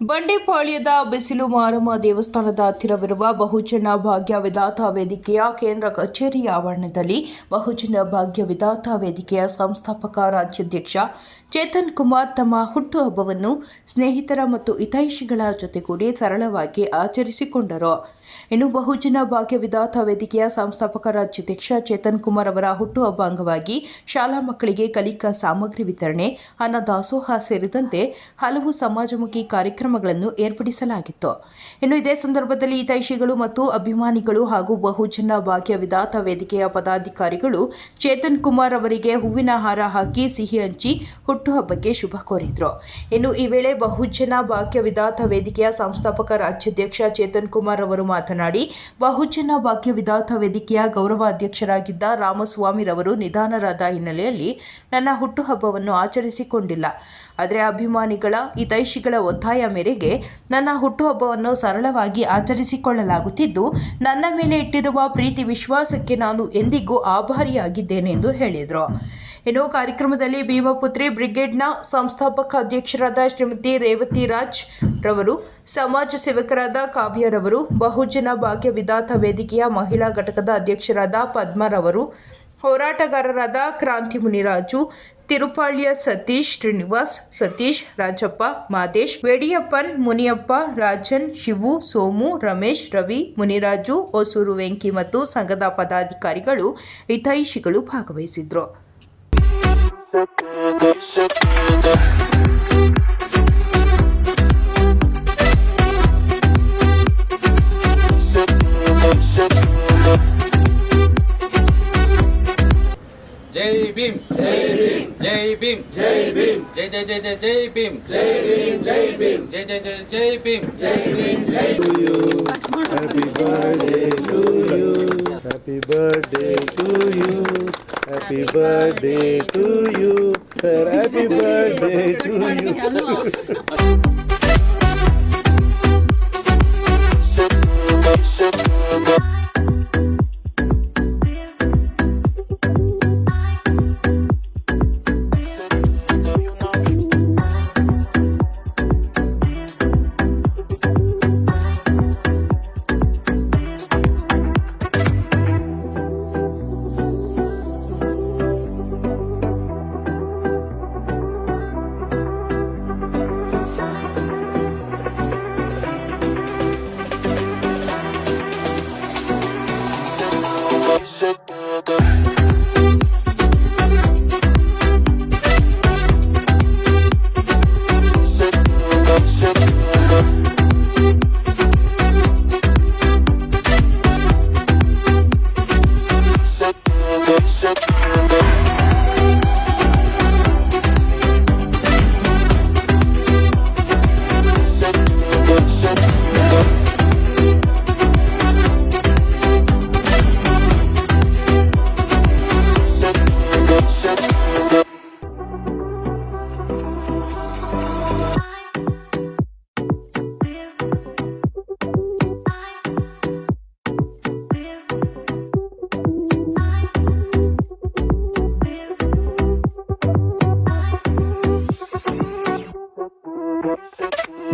ಬಂಡೆಪಾಳ್ಯದ ಬಿಸಿಲು ಮಾರಮ್ಮ ದೇವಸ್ಥಾನದ ಹತ್ತಿರವಿರುವ ಬಹುಜನ ಭಾಗ್ಯ ವಿಧಾತ ವೇದಿಕೆಯ ಕೇಂದ್ರ ಕಚೇರಿ ಆವರಣದಲ್ಲಿ ಬಹುಜನ ಭಾಗ್ಯ ವಿಧಾತ ವೇದಿಕೆಯ ಸಂಸ್ಥಾಪಕ ರಾಜ್ಯಾಧ್ಯಕ್ಷ ಚೇತನ್ ಕುಮಾರ್ ತಮ್ಮ ಹುಟ್ಟುಹಬ್ಬವನ್ನು ಸ್ನೇಹಿತರ ಮತ್ತು ಹಿತೈಷಿಗಳ ಜೊತೆಗೂಡಿ ಸರಳವಾಗಿ ಆಚರಿಸಿಕೊಂಡರು. ಇನ್ನು ಬಹುಜನ ಭಾಗ್ಯ ವಿಧಾತ ವೇದಿಕೆಯ ಸಂಸ್ಥಾಪಕ ರಾಜ್ಯಾಧ್ಯಕ್ಷ ಚೇತನ್ ಕುಮಾರ್ ಅವರ ಹುಟ್ಟುಹಬ್ಬ ಅಂಗವಾಗಿ ಶಾಲಾ ಮಕ್ಕಳಿಗೆ ಕಲಿಕಾ ಸಾಮಗ್ರಿ ವಿತರಣೆ, ಅನ್ನ ದಾಸೋಹ ಸೇರಿದಂತೆ ಹಲವು ಸಮಾಜಮುಖಿ ಕಾರ್ಯಕ್ರಮಗಳನ್ನು ಏರ್ಪಡಿಸಲಾಗಿತ್ತು. ಇನ್ನು ಇದೇ ಸಂದರ್ಭದಲ್ಲಿ ಹಿತೈಷಿಗಳು ಮತ್ತು ಅಭಿಮಾನಿಗಳು ಹಾಗೂ ಬಹುಜನ ಭಾಗ್ಯ ವಿಧಾತ ವೇದಿಕೆಯ ಪದಾಧಿಕಾರಿಗಳು ಚೇತನ್ ಕುಮಾರ್ ಅವರಿಗೆ ಹೂವಿನ ಹಾರ ಹಾಕಿ ಸಿಹಿ ಹಂಚಿ ಹುಟ್ಟುಹಬ್ಬಕ್ಕೆ ಶುಭ ಕೋರಿದ್ರು. ಇನ್ನು ಈ ವೇಳೆ ಬಹುಜನ ವಾಕ್ಯ ವಿಧಾತ ವೇದಿಕೆಯ ಸಂಸ್ಥಾಪಕ ರಾಜ್ಯಾಧ್ಯಕ್ಷ ಚೇತನ್ ಕುಮಾರ್ ಅವರು ಮಾತನಾಡಿ, ಬಹುಜನ ವಾಕ್ಯ ವಿಧಾತ ವೇದಿಕೆಯ ಗೌರವ ಅಧ್ಯಕ್ಷರಾಗಿದ್ದ ರಾಮಸ್ವಾಮಿರವರು ನಿಧನರಾದ ಹಿನ್ನೆಲೆಯಲ್ಲಿ ನನ್ನ ಹುಟ್ಟುಹಬ್ಬವನ್ನು ಆಚರಿಸಿಕೊಂಡಿಲ್ಲ. ಆದರೆ ಅಭಿಮಾನಿಗಳ, ಹಿತೈಷಿಗಳ ಒತ್ತಾಯ ಮೇರೆಗೆ ನನ್ನ ಹುಟ್ಟುಹಬ್ಬವನ್ನು ಸರಳವಾಗಿ ಆಚರಿಸಿಕೊಳ್ಳಲಾಗುತ್ತಿದ್ದು, ನನ್ನ ಮೇಲೆ ಇಟ್ಟಿರುವ ಪ್ರೀತಿ ವಿಶ್ವಾಸಕ್ಕೆ ನಾನು ಎಂದಿಗೂ ಆಭಾರಿಯಾಗಿದ್ದೇನೆ ಎಂದು ಹೇಳಿದರು. ಇನ್ನು ಕಾರ್ಯಕ್ರಮದಲ್ಲಿ ಭೀಮಪುತ್ರಿ ಬ್ರಿಗೇಡ್ನ ಸಂಸ್ಥಾಪಕ ಅಧ್ಯಕ್ಷರಾದ ಶ್ರೀಮತಿ ರೇವತಿ ರಾಜ್ ರವರು, ಸಮಾಜ ಸೇವಕರಾದ ಕಾವ್ಯರವರು ಬಹುಜನ ಭಾಗ್ಯ ವಿಧಾತ ವೇದಿಕೆಯ ಮಹಿಳಾ ಘಟಕದ ಅಧ್ಯಕ್ಷರಾದ ಪದ್ಮರವರು ಹೋರಾಟಗಾರರಾದ ಕ್ರಾಂತಿ ಮುನಿರಾಜು, ತಿರುಪಾಳ್ಯ ಸತೀಶ್ ಶ್ರೀನಿವಾಸ್, ಸತೀಶ್ ರಾಜಪ್ಪ, ಮಾದೇಶ್, ವೇಡಿಯಪ್ಪನ್, ಮುನಿಯಪ್ಪ, ರಾಜನ್, ಶಿವು, ಸೋಮು, ರಮೇಶ್, ರವಿ, ಮುನಿರಾಜು, ಹೊಸೂರು ವೆಂಕಿ ಮತ್ತು ಸಂಘದ ಪದಾಧಿಕಾರಿಗಳು ಹಿತೈಷಿಗಳು ಭಾಗವಹಿಸಿದ್ರು. ಜೈ ಭೀಮ್ ಜೈ ಭೀಮ್ ಜೈ ಭೀಮ್ ಜೈ ಭೀಮ್ ಜೈ ಜೈ ಜೈ ಜೈ ಜೈ ಭೀಮ್ ಜೈ ಭೀಮ್ ಜೈ ಭೀಮ್ ಜೈ ಜೈ ಜೈ ಜೈ ಭೀಮ್ ಜೈ ಭೀಮ್ ಜೈ Happy birthday to you. Happy birthday to you. Sir, フフフ。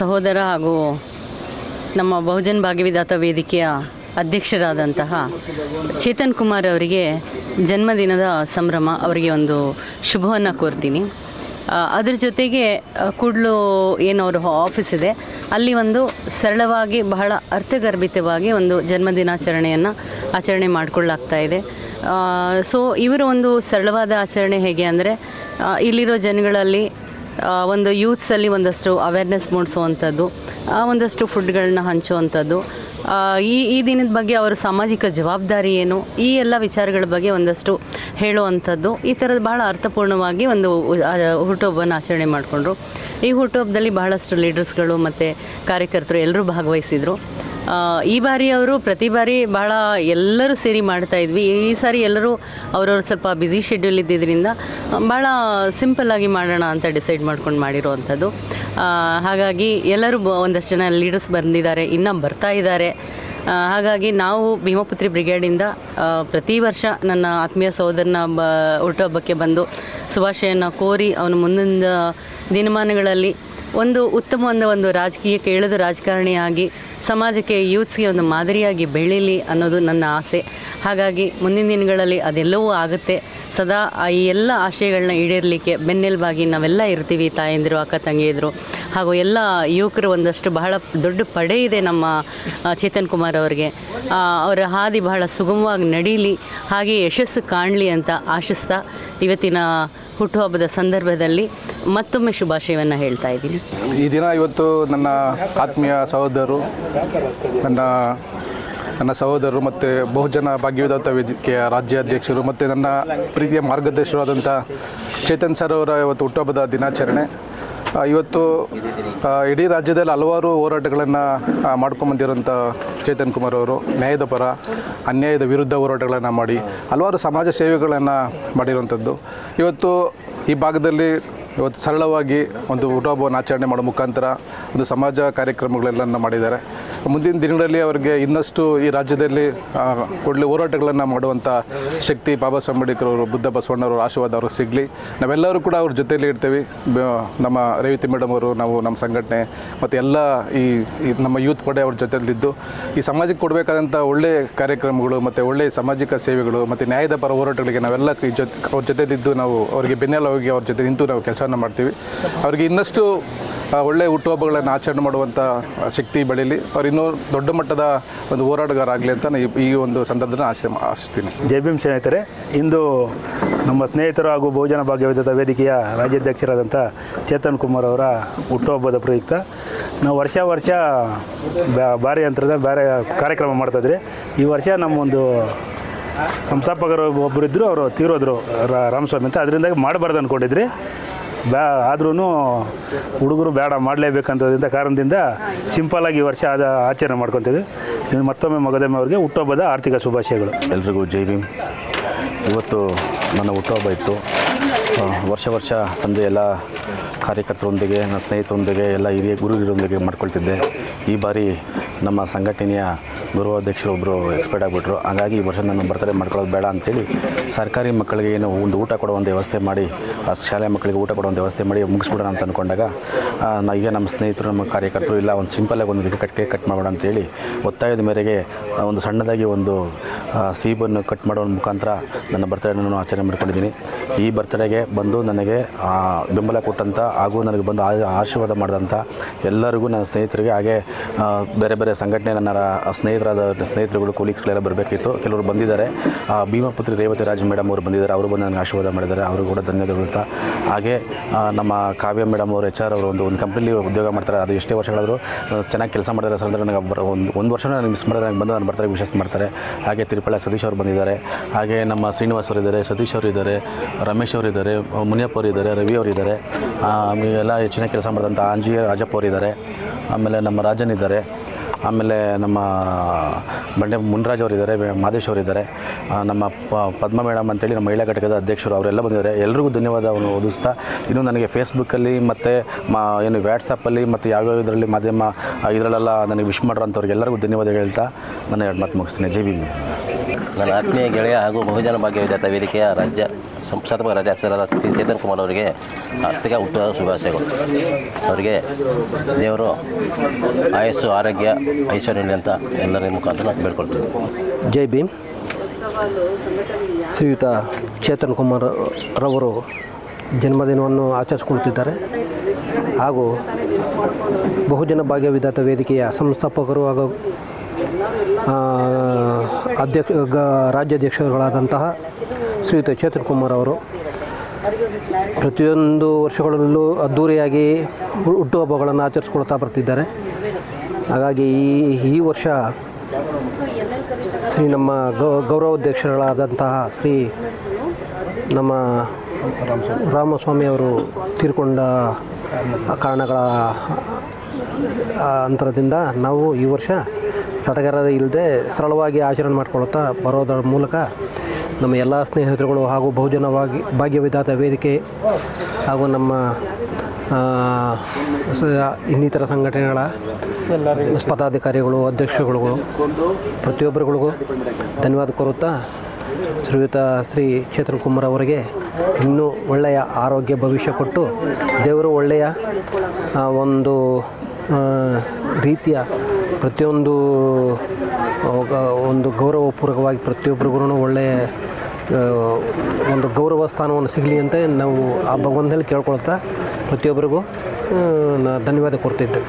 ಸಹೋದರ ಹಾಗೂ ನಮ್ಮ ಬಹುಜನ್ ಭಾಗ್ಯವಿಧಾತ ವೇದಿಕೆಯ ಅಧ್ಯಕ್ಷರಾದಂತಹ ಚೇತನ್ ಕುಮಾರ್ ಅವರಿಗೆ ಜನ್ಮದಿನದ ಸಂಭ್ರಮ ಅವರಿಗೆ ಒಂದು ಶುಭವನ್ನು ಕೋರ್ತೀನಿ. ಅದರ ಜೊತೆಗೆ ಕೂಡಲು ಏನು ಅವ್ರ ಆಫೀಸ್ ಇದೆ. ಅಲ್ಲಿ ಒಂದು ಸರಳವಾಗಿ, ಬಹಳ ಅರ್ಥಗರ್ಭಿತವಾಗಿ ಒಂದು ಜನ್ಮದಿನಾಚರಣೆಯನ್ನು ಆಚರಣೆ ಮಾಡಿಕೊಳ್ಳಾಗ್ತಾ ಇದೆ. ಸೊ, ಇವರ ಒಂದು ಸರಳವಾದ ಆಚರಣೆ ಹೇಗೆ ಅಂದರೆ ಇಲ್ಲಿರೋ ಜನಗಳಲ್ಲಿ ಒಂದು ಯೂತ್ಸಲ್ಲಿ ಒಂದಷ್ಟು ಅವೇರ್ನೆಸ್ ಮೂಡಿಸುವಂಥದ್ದು ಒಂದಷ್ಟು ಫುಡ್ಗಳನ್ನ ಹಂಚುವಂಥದ್ದು. ಈ ಈ ದಿನದ ಬಗ್ಗೆ ಅವರ ಸಾಮಾಜಿಕ ಜವಾಬ್ದಾರಿ ಏನು? ಈ ಎಲ್ಲ ವಿಚಾರಗಳ ಬಗ್ಗೆ ಒಂದಷ್ಟು ಹೇಳುವಂಥದ್ದು. ಈ ಥರದ್ದು ಬಹಳ ಅರ್ಥಪೂರ್ಣವಾಗಿ ಒಂದು ಹುಟ್ಟುಹಬ್ಬವನ್ನು ಆಚರಣೆ ಮಾಡಿಕೊಂಡ್ರು. ಈ ಹುಟ್ಟುಹಬ್ಬದಲ್ಲಿ ಬಹಳಷ್ಟು ಲೀಡರ್ಸ್ಗಳು ಮತ್ತು ಕಾರ್ಯಕರ್ತರು ಎಲ್ಲರೂ ಭಾಗವಹಿಸಿದರು. ಈ ಬಾರಿ ಅವರು ಪ್ರತಿ ಬಾರಿ ಭಾಳ ಎಲ್ಲರೂ ಸೇರಿ ಮಾಡ್ತಾ ಇದ್ವಿ. ಈ ಸಾರಿ ಎಲ್ಲರೂ ಅವ್ರವ್ರು ಸ್ವಲ್ಪ ಬ್ಯುಸಿ ಶೆಡ್ಯೂಲ್ ಇದ್ದಿದ್ದರಿಂದ ಭಾಳ ಸಿಂಪಲ್ಲಾಗಿ ಮಾಡೋಣ ಅಂತ ಡಿಸೈಡ್ ಮಾಡ್ಕೊಂಡು ಮಾಡಿರೋವಂಥದ್ದು. ಹಾಗಾಗಿ ಎಲ್ಲರೂ ಒಂದಷ್ಟು ಜನ ಲೀಡರ್ಸ್ ಬಂದಿದ್ದಾರೆ, ಇನ್ನೂ ಬರ್ತಾ ಇದ್ದಾರೆ. ಹಾಗಾಗಿ ನಾವು ಭೀಮಪುತ್ರಿ ಬ್ರಿಗೇಡಿಂದ ಪ್ರತಿ ವರ್ಷ ನನ್ನ ಆತ್ಮೀಯ ಸಹೋದರನ ಬ, ಹುಟ್ಟುಹಬ್ಬಕ್ಕೆ ಬಂದು ಶುಭಾಶಯನ ಕೋರಿ ಅವನು ಮುಂದಿನ ದಿನಮಾನಗಳಲ್ಲಿ ಒಂದು ಉತ್ತಮವಾದ ಒಂದು ರಾಜಕೀಯಕ್ಕೆ ಇಳಿದು ರಾಜಕಾರಣಿಯಾಗಿ ಸಮಾಜಕ್ಕೆ ಯೂತ್ಸ್ಗೆ ಒಂದು ಮಾದರಿಯಾಗಿ ಬೆಳೀಲಿ ಅನ್ನೋದು ನನ್ನ ಆಸೆ. ಹಾಗಾಗಿ ಮುಂದಿನ ದಿನಗಳಲ್ಲಿ ಅದೆಲ್ಲವೂ ಆಗುತ್ತೆ. ಸದಾ ಈ ಎಲ್ಲ ಆಶಯಗಳನ್ನ ಈಡೇರಲಿಕ್ಕೆ ಬೆನ್ನೆಲುಬಾಗಿ ನಾವೆಲ್ಲ ಇರ್ತೀವಿ ತಾಯಂದಿರು, ಅಕ್ಕ ತಂಗಿಯಿದ್ರು ಹಾಗೂ ಎಲ್ಲ ಯುವಕರು ಒಂದಷ್ಟು ಬಹಳ ದೊಡ್ಡ ಪಡೆ ಇದೆ ನಮ್ಮ ಚೇತನ್ ಕುಮಾರ್ ಅವರಿಗೆ. ಅವರ ಹಾದಿ ಬಹಳ ಸುಗಮವಾಗಿ ನಡೀಲಿ ಹಾಗೆ ಯಶಸ್ಸು ಕಾಣಲಿ ಅಂತ ಆಶಿಸ್ತಾ ಇವತ್ತಿನ ಹುಟ್ಟುಹಬ್ಬದ ಸಂದರ್ಭದಲ್ಲಿ ಮತ್ತೊಮ್ಮೆ ಶುಭಾಶಯವನ್ನು ಹೇಳ್ತಾ ಇದ್ದೀನಿ. ಈ ದಿನ ಇವತ್ತು ನನ್ನ ಆತ್ಮೀಯ ಸಹೋದರರು, ನನ್ನ ನನ್ನ ಸಹೋದರರು ಮತ್ತು ಬಹುಜನ ಭಾಗ್ಯವಿದಾತ ವೇದಿಕೆಯ ರಾಜ್ಯಾಧ್ಯಕ್ಷರು ಮತ್ತು ನನ್ನ ಪ್ರೀತಿಯ ಮಾರ್ಗದರ್ಶಕರಾದಂಥ ಚೇತನ್ ಸರ್ ಅವರ ಇವತ್ತು ಹುಟ್ಟುಹಬ್ಬದ ದಿನಾಚರಣೆ. ಇವತ್ತು ಇಡೀ ರಾಜ್ಯದಲ್ಲಿ ಹಲವಾರು ಹೋರಾಟಗಳನ್ನು ಮಾಡ್ಕೊಂಬಂದಿರೋಂಥ ಚೇತನ್ ಕುಮಾರ್ ಅವರು, ನ್ಯಾಯದ ಪರ ಅನ್ಯಾಯದ ವಿರುದ್ಧ ಹೋರಾಟಗಳನ್ನು ಮಾಡಿ, ಹಲವಾರು ಸಮಾಜ ಸೇವೆಗಳನ್ನು ಮಾಡಿರುವಂಥದ್ದು ಇವತ್ತು ಈ ಭಾಗದಲ್ಲಿ ಇವತ್ತು ಸರಳವಾಗಿ ಒಂದು ಹುಟ್ಟುಹಬ್ಬವನ್ನು ಆಚರಣೆ ಮಾಡೋ ಮುಖಾಂತರ ಒಂದು ಸಮಾಜ ಕಾರ್ಯಕ್ರಮಗಳೆಲ್ಲ ಮಾಡಿದ್ದಾರೆ. ಮುಂದಿನ ದಿನಗಳಲ್ಲಿ ಅವರಿಗೆ ಇನ್ನಷ್ಟು ಈ ರಾಜ್ಯದಲ್ಲಿ ಒಳ್ಳೆ ಹೋರಾಟಗಳನ್ನು ಮಾಡುವಂಥ ಶಕ್ತಿ ಬಾಬಾ ಸಾಹೇಬ್ ಅಂಬೇಡ್ಕರ್ ಅವರು, ಬುದ್ಧ ಬಸವಣ್ಣವರು ಆಶೀರ್ವಾದ ಅವರು ಸಿಗಲಿ. ನಾವೆಲ್ಲರೂ ಕೂಡ ಅವ್ರ ಜೊತೆಯಲ್ಲಿ ಇರ್ತೀವಿ. ನಮ್ಮ ರೇವತಿ ಮೇಡಮ್ ಅವರು, ನಾವು ನಮ್ಮ ಸಂಘಟನೆ, ಮತ್ತು ಎಲ್ಲ ಈ ನಮ್ಮ ಯೂತ್ ಪಡೆ ಅವ್ರ ಜೊತೆಯಲ್ಲಿದ್ದು, ಈ ಸಮಾಜಕ್ಕೆ ಕೊಡಬೇಕಾದಂಥ ಒಳ್ಳೆ ಕಾರ್ಯಕ್ರಮಗಳು, ಮತ್ತು ಒಳ್ಳೆ ಸಾಮಾಜಿಕ ಸೇವೆಗಳು, ಮತ್ತು ನ್ಯಾಯದ ಪರ ಹೋರಾಟಗಳಿಗೆ ನಾವೆಲ್ಲ ಈ ಜೊತೆ ಅವ್ರ ಜೊತೆಲಿದ್ದು ನಾವು ಅವರಿಗೆ ಬೆನ್ನೆಲುಬಾಗಿ ಅವ್ರ ಜೊತೆ ನಿಂತು ನಾವು ಕೆಲಸವನ್ನು ಮಾಡ್ತೀವಿ. ಅವರಿಗೆ ಇನ್ನಷ್ಟು ಒಳ್ಳೆ ಹುಟ್ಟುಹಬ್ಬಗಳನ್ನು ಆಚರಣೆ ಮಾಡುವಂಥ ಶಕ್ತಿ ಬೆಳೀಲಿ. ಅವ್ರು ಇನ್ನೂ ದೊಡ್ಡ ಮಟ್ಟದ ಒಂದು ಹೋರಾಟಗಾರ ಆಗಲಿ ಅಂತ ಈ- ಒಂದು ಸಂದರ್ಭದಲ್ಲಿ ಆಶೆ ಆಶಿಸ್ತೀನಿ. ಜೈ ಭೀಮ್ ಸ್ನೇಹಿತರೆ, ಇಂದು ನಮ್ಮ ಸ್ನೇಹಿತರು ಹಾಗೂ ಬಹುಜನ ಭಾಗ್ಯವಿದ್ದ ವೇದಿಕೆಯ ರಾಜ್ಯಾಧ್ಯಕ್ಷರಾದಂಥ ಚೇತನ್ ಕುಮಾರ್ ಅವರ ಹುಟ್ಟುಹಬ್ಬದ ಪ್ರಯುಕ್ತ. ನಾವು ವರ್ಷ ವರ್ಷ ಬಾರಿ ಯಂತ್ರದ ಬೇರೆ ಕಾರ್ಯಕ್ರಮ ಮಾಡ್ತಾಯಿದ್ರಿ ಈ ವರ್ಷ ನಮ್ಮೊಂದು ಸಂಸ್ಥಾಪಕರು ಒಬ್ಬರು ಇದ್ದರು ಅವರು ತೀರೋದ್ರು ರಾಮಸ್ವಾಮಿ ಅಂತ. ಅದರಿಂದಾಗಿ ಮಾಡಬಾರ್ದು ಅಂದ್ಕೊಂಡಿದ್ರಿ ಬ್ಯಾ ಆದ್ರೂ ಹುಡುಗರು ಬೇಡ ಮಾಡಲೇಬೇಕಂತದಿಂದ ಕಾರಣದಿಂದ ಸಿಂಪಲ್ಲಾಗಿ ಈ ವರ್ಷ ಅದ ಆಚರಣೆ ಮಾಡ್ಕೊತಿದ್ವಿ. ಇನ್ನು ಮತ್ತೊಮ್ಮೆ ಮಗದೊಮ್ಮೆ ಅವರಿಗೆ ಹುಟ್ಟುಹಬ್ಬದ ಆರ್ಥಿಕ ಶುಭಾಶಯಗಳು. ಎಲ್ರಿಗೂ ಜೈ ಭೀಮ್. ಇವತ್ತು ನನ್ನ ಹುಟ್ಟುಹಬ್ಬ ಇತ್ತು. ವರ್ಷ ವರ್ಷ ಸಂಜೆ ಎಲ್ಲ ಕಾರ್ಯಕರ್ತರೊಂದಿಗೆ ನನ್ನ ಸ್ನೇಹಿತರೊಂದಿಗೆ, ಎಲ್ಲ ಹಿರಿಯ ಗುರು ಹಿರಿಯರೊಂದಿಗೆ ಮಾಡ್ಕೊಳ್ತಿದ್ದೆ. ಈ ಬಾರಿ ನಮ್ಮ ಸಂಘಟನೆಯ ಗೌರವಾಧ್ಯಕ್ಷರು ಒಬ್ಬರು ಎಕ್ಸ್ಪೈರ್ಡ್ ಆಗಿಬಿಟ್ರು. ಹಾಗಾಗಿ ಈ ವರ್ಷ ನನ್ನ ಬರ್ತಡೇ ಮಾಡ್ಕೊಳ್ಳೋದು ಬೇಡ ಅಂಥೇಳಿ ಸರ್ಕಾರಿ ಮಕ್ಕಳಿಗೆ ಏನು ಒಂದು ಊಟ ಕೊಡೋ ಒಂದು ವ್ಯವಸ್ಥೆ ಮಾಡಿ, ಆ ಶಾಲೆ ಮಕ್ಕಳಿಗೆ ಊಟ ಕೊಡೋ ಒಂದು ವ್ಯವಸ್ಥೆ ಮಾಡಿ ಮುಗಿಸ್ಬಿಡೋಣ ಅಂತ ಅಂದ್ಕೊಂಡಾಗ ನಾ ಈಗ ನಮ್ಮ ಸ್ನೇಹಿತರು, ನಮ್ಮ ಕಾರ್ಯಕರ್ತರು ಇಲ್ಲ, ಒಂದು ಸಿಂಪಲ್ಲಾಗಿ ಒಂದು ಕಟ್ ಕೇಕ್ ಕಟ್ ಮಾಡೋಣ ಅಂತೇಳಿ ಒತ್ತಾಯದ ಮೇರೆಗೆ ಒಂದು ಸಣ್ಣದಾಗಿ ಒಂದು ಸೀಬನ್ನು ಕಟ್ ಮಾಡೋ ಮುಖಾಂತರ ನನ್ನ ಬರ್ತಡೇನ ಆಚರಣೆ ಮಾಡ್ಕೊಂಡಿದ್ದೀನಿ. ಈ ಬರ್ತಡೇಗೆ ಬಂದು ನನಗೆ ಬೆಂಬಲ ಕೊಟ್ಟಂಥ ಹಾಗೂ ನನಗೆ ಬಂದು ಆಶೀರ್ವಾದ ಮಾಡಿದಂಥ ಎಲ್ಲರಿಗೂ ನನ್ನ ಸ್ನೇಹಿತರಿಗೆ, ಹಾಗೆ ಬೇರೆ ಬೇರೆ ಸಂಘಟನೆ ನನ್ನ ಸ್ನೇಹಿತರಾದ ಸ್ನೇಹಿತರುಗಳು ಕೊಲೀಗ್ಸ್ಗಳೆಲ್ಲ ಬರಬೇಕಿತ್ತು. ಕೆಲವರು ಬಂದಿದ್ದಾರೆ. ಭೀಮಪುತ್ರಿ ರೇವತಿ ರಾಜ್ ಮೇಡಮ್ ಅವರು ಬಂದಿದ್ದಾರೆ. ಅವರು ಬಂದು ನನಗೆ ಆಶೀರ್ವಾದ ಮಾಡಿದ್ದಾರೆ. ಅವರು ಕೂಡ ಧನ್ಯವಾದಗಳು ಅಂತ. ಹಾಗೆ ನಮ್ಮ ಕಾವ್ಯ ಮೇಡಮ್ ಅವರು ಎಚ್ ಆರ್ ಅವರು ಒಂದು ಒಂದು ಕಂಪ್ನಿಲಿ ಉದ್ಯೋಗ ಮಾಡ್ತಾರೆ. ಅದು ಎಷ್ಟೇ ವರ್ಷಗಳಾದರೂ ಚೆನ್ನಾಗಿ ಕೆಲಸ ಮಾಡಿದ್ದಾರೆ. ಸರ್, ಅಂದರೆ ನನಗೆ ಒಂದು ಒಂದು ವರ್ಷ ನನಗೆ ಮಿಸ್ ಮಾಡಿದ್ರೆ ನನಗೆ ಬಂದು ನಾನು ಬರ್ತಾರೆ ವಿಶ್ವಾಸ ಮಾಡ್ತಾರೆ. ಹಾಗೆ ತಿರುಪಳ್ಳ ಸತೀಶ್ ಅವರು ಬಂದಿದ್ದಾರೆ. ಹಾಗೆ ನಮ್ಮ ಶ್ರೀನಿವಾಸ್ ಅವರು ಇದ್ದಾರೆ ಸತೀಶ್ ಅವರು ಇದ್ದಾರೆ ರಮೇಶ್ ಅವರು ಇದ್ದಾರೆ ಮುನಿಯಪ್ಪ ಅವರು ಇದ್ದಾರೆ ರವಿ ಅವರು ಇದ್ದಾರೆ ಎಲ್ಲ ಹೆಚ್ಚಿನ ಕೆಲಸ ಮಾಡಿದಂಥ ಆಂಜಿ ರಾಜಪ್ಪ ಅವರು ಇದ್ದಾರೆ ಆಮೇಲೆ ನಮ್ಮ ರಾಜನ್ ಇದ್ದಾರೆ, ಆಮೇಲೆ ನಮ್ಮ ಬಂಡೆ ಮುನ್ರಾಜ್ ಅವರು ಇದ್ದಾರೆ ಮಾದೇಶ್ ಅವರು ಇದ್ದಾರೆ ನಮ್ಮ ಪದ್ಮ ಮೇಡಮ್ ಅಂತೇಳಿ ನಮ್ಮ ಮಹಿಳಾ ಘಟಕದ ಅಧ್ಯಕ್ಷರು ಅವರೆಲ್ಲ ಬಂದಿದ್ದಾರೆ. ಎಲ್ರಿಗೂ ಧನ್ಯವಾದವನ್ನು ಓದಿಸ್ತಾ. ಇನ್ನು ನನಗೆ ಫೇಸ್ಬುಕ್ಕಲ್ಲಿ ಮತ್ತು ಮಾ, ಏನು ವ್ಯಾಟ್ಸಪ್ಪಲ್ಲಿ ಮತ್ತು ಯಾವ್ಯಾವ ಇದರಲ್ಲಿ ಮಾಧ್ಯಮ ಇದರಲ್ಲೆಲ್ಲ ನನಗೆ ವಿಶ್ ಮಾಡೋಂಥವ್ರಿಗೆ ಎಲ್ಲರಿಗೂ ಧನ್ಯವಾದ ಹೇಳ್ತಾ ನಾನು ಎರಡು ಮಾತು ಮುಗಿಸ್ತೀನಿ. ಜೈ ಭೀಮ್. ನನ್ನ ಆತ್ಮೀಯ ಗೆಳೆಯ ಹಾಗೂ ಬಹುಜನ ಭಾಗ್ಯ ವಿದ್ಯಾರ್ಥ ವೇದಿಕೆಯ ರಾಜ್ಯ ಸಂಸ್ಥಾತ್ಮಕ ರಾಜ್ಯಾಧ್ಯಕ್ಷರಾದ ಚೇತನ್ ಕುಮಾರ್ ಅವರಿಗೆ ಆರ್ಥಿಕ ಹುಟ್ಟುವ ಶುಭಾಶಯಗಳು. ಅವರಿಗೆ ದೇವರು ಆಯಸ್ಸು, ಆರೋಗ್ಯ, ಐಶ್ವರ್ಯ ಅಂತ ಎಲ್ಲರ ಮುಖಾಂತರ ನಾನು ಬೇಡ್ಕೊಳ್ತೀನಿ ಜೈ ಭೀಮ್. ಶ್ರೀಯುತ ಚೇತನ್ ಕುಮಾರ್ ರವರು ಜನ್ಮದಿನವನ್ನು ಆಚರಿಸಿಕೊಳ್ತಿದ್ದಾರೆ ಹಾಗೂ ಬಹುಜನ ಭಾಗ್ಯ ವಿಧಾತ ವೇದಿಕೆಯ ಸಂಸ್ಥಾಪಕರು ಹಾಗೂ ಅಧ್ಯಕ್ಷ ಗ ರಾಜ್ಯಾಧ್ಯಕ್ಷರುಗಳಾದಂತಹ ಶ್ರೀಯುತ ಚೇತನ್ ಕುಮಾರ್ ಅವರು ಪ್ರತಿಯೊಂದು ವರ್ಷಗಳಲ್ಲೂ ಅದ್ಧೂರಿಯಾಗಿ ಹುಟ್ಟುಹಬ್ಬಗಳನ್ನು ಆಚರಿಸ್ಕೊಳ್ತಾ ಬರ್ತಿದ್ದಾರೆ ಹಾಗಾಗಿ ಈ ಈ ವರ್ಷ ಶ್ರೀ ನಮ್ಮ ಗೌ ಗೌರವಾಧ್ಯಕ್ಷರುಗಳಾದಂತಹ ಶ್ರೀ ನಮ್ಮ ರಾಮಸ್ವಾಮಿ ಅವರು ತೀರ್ಕೊಂಡ ಕಾರಣಗಳ ಅಂತರದಿಂದ ನಾವು ಈ ವರ್ಷ ಸಡಗರ ಇಲ್ಲದೆ ಸರಳವಾಗಿ ಆಚರಣೆ ಮಾಡ್ಕೊಳ್ತಾ ಬರೋದರ ಮೂಲಕ ನಮ್ಮ ಎಲ್ಲ ಸ್ನೇಹಿತರುಗಳು ಹಾಗೂ ಬಹುಜನವಾಗಿ ಭಾಗ್ಯವಿಧಾತ ವೇದಿಕೆ ಹಾಗೂ ನಮ್ಮ ಇನ್ನಿತರ ಸಂಘಟನೆಗಳ ಪದಾಧಿಕಾರಿಗಳು ಅಧ್ಯಕ್ಷಗಳು ಪ್ರತಿಯೊಬ್ಬರುಗಳಿಗೂ ಧನ್ಯವಾದ ಕೋರುತ್ತಾ ಶ್ರೀಯುತ ಶ್ರೀ ಚೇತನ್ ಕುಮಾರ್ ಅವರಿಗೆ ಇನ್ನೂ ಒಳ್ಳೆಯ ಆರೋಗ್ಯ ಭವಿಷ್ಯ ಕೊಟ್ಟು ದೇವರು ಒಳ್ಳೆಯ ಒಂದು ರೀತಿಯ ಪ್ರತಿಯೊಂದು ಒಂದು ಗೌರವಪೂರ್ವಕವಾಗಿ ಪ್ರತಿಯೊಬ್ಬರಿಗೂ ಒಳ್ಳೆಯ ಒಂದು ಗೌರವ ಸ್ಥಾನವನ್ನು ಸಿಗಲಿ ಅಂತ ನಾವು ಆ ಭಗವಂತನಲ್ಲಿ ಕೇಳ್ಕೊಳ್ತಾ ಪ್ರತಿಯೊಬ್ಬರಿಗೂ ನಾ ಧನ್ಯವಾದ ಕೊಡ್ತಿದ್ದೇನೆ